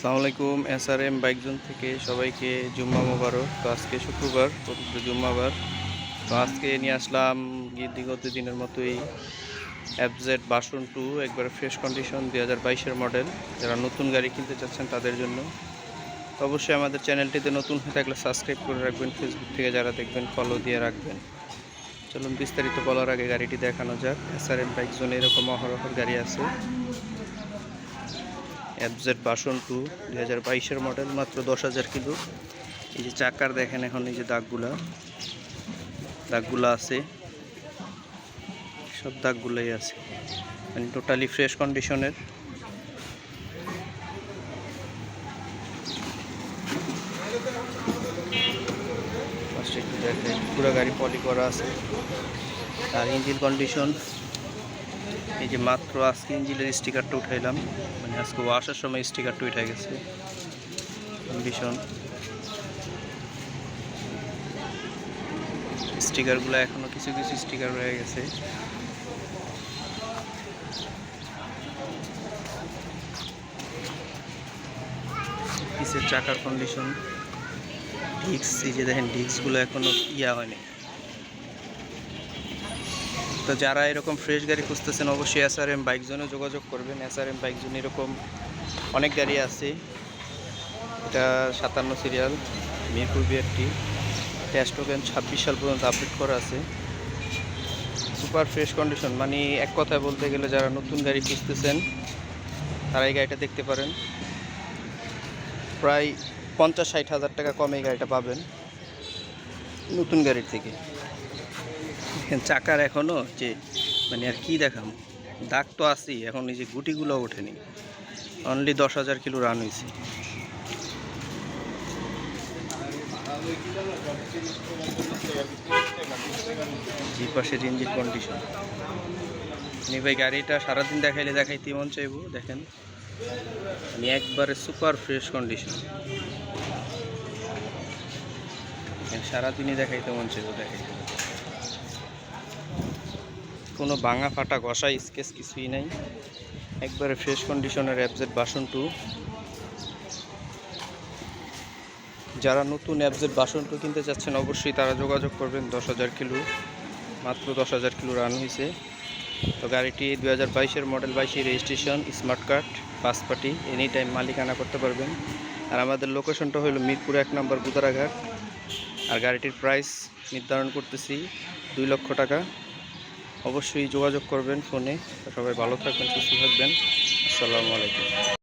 আসসালামু আলাইকুম S R M বাইকজন থেকে সবাইকে জুম্মা মোবারক। তো আজকে শুক্রবার পবিত্র জুম্মাবার। তো আজকে নিয়ে আসলাম বিগত দিনের মতোই অ্যাপজেড বাসন টু একবারে ফ্রেশ কন্ডিশন দুই হাজার বাইশের মডেল যারা নতুন গাড়ি কিনতে চাচ্ছেন তাদের জন্য। তো অবশ্যই আমাদের চ্যানেলটিতে নতুন হয়ে থাকলে সাবস্ক্রাইব করে রাখবেন ফেসবুক থেকে যারা দেখবেন ফলো দিয়ে রাখবেন। চলুন বিস্তারিত বলার আগে গাড়িটি দেখানো যাক। এস আর এম বাইক জোনে এরকম অহরহর গাড়ি আছে। এফজেড বাসন টু, দুই হাজার বাইশের মডেল, মাত্র দশ হাজার কিলো। এই যে চাকার দেখেন এখন এই যে দাগগুলা। দাগগুলা আছে। সব দাগগুলোই আছে। মানে টোটালি ফ্রেশ কন্ডিশনের পুরো গাড়ি পলি করা আছে। আর ইঞ্জিন কন্ডিশন এই যে মাত্র আজকে ইঞ্জিনের স্টিকারটা উঠাইলাম মানে আজকে আসার সময় স্টিকারটা উঠে গেছে। কন্ডিশন স্টিকারগুলো এখনও কিছু কিছু স্টিকার রয়ে গেছে। পিসের চাকার কন্ডিশন ডিক্স এই যে দেখেন ডিক্সগুলো এখনও ইয়া হয়নি। তো যারা এরকম ফ্রেশ গাড়ি খুঁজতেছেন, অবশ্যই এস আর এম বাইক জোনে যোগাযোগ করবেন। S R M bike zone এরকম অনেক গাড়ি আছে। এটা সাতান্ন সিরিয়াল মিরপুর বিআরটি টোকেন ছাব্বিশ সাল পর্যন্ত আপডেট করা আছে। সুপার ফ্রেশ কন্ডিশন মানে এক কথায় বলতে গেলে যারা নতুন গাড়ি খুঁজতেছেন, তারা এই গাড়িটা দেখতে পারেন। প্রায় পঞ্চাশ ষাট হাজার টাকা কমে এই গাড়িটা পাবেন। নতুন গাড়ির থেকে। চাকার এখনও যে মানে আর কি দেখাম? দাগ তো আছেই, এখন এই যে গুটিগুলো ওঠেনি। অনলি দশ হাজার কিলো রান হয়েছে। জি, পাশের ইঞ্জিন কন্ডিশন আমি ভাই, গাড়িটা সারাদিন দেখাইলে দেখাইতে মন চাইব, দেখেন। আমি একবারে সুপার ফ্রেশ কন্ডিশন সারাদিনই দেখাইতে মন চাইব, দেখাইতে। কোনো ভাঙা ফাটা ঘষা স্কেচ কিছুই নাই। একবারে ফ্রেশ কন্ডিশনের অ্যাবজেট বাসন টু। যারা নতুন অ্যাবজেট বাসন টু কিনতে চাচ্ছেন, অবশ্যই তারা যোগাযোগ করবেন দশ হাজার কিলো, মাত্র দশ হাজার কিলো রান হয়েছে। তো গাড়িটি দু হাজার বাইশের মডেল বাইশের রেজিস্ট্রেশন স্মার্ট কার্ড পাঁচ পার্টি এনি টাইম মালিকানা করতে পারবেন। আর আমাদের লোকেশনটা হলো মিরপুর এক নম্বর বুতারাঘাট আর গাড়িটির প্রাইস নির্ধারণ করতেছি দুই লক্ষ টাকা। অবশ্যই যোগাযোগ করবেন ফোনে। সবাই ভালো থাকবেন সুস্থ থাকবেন। আসসালামু আলাইকুম।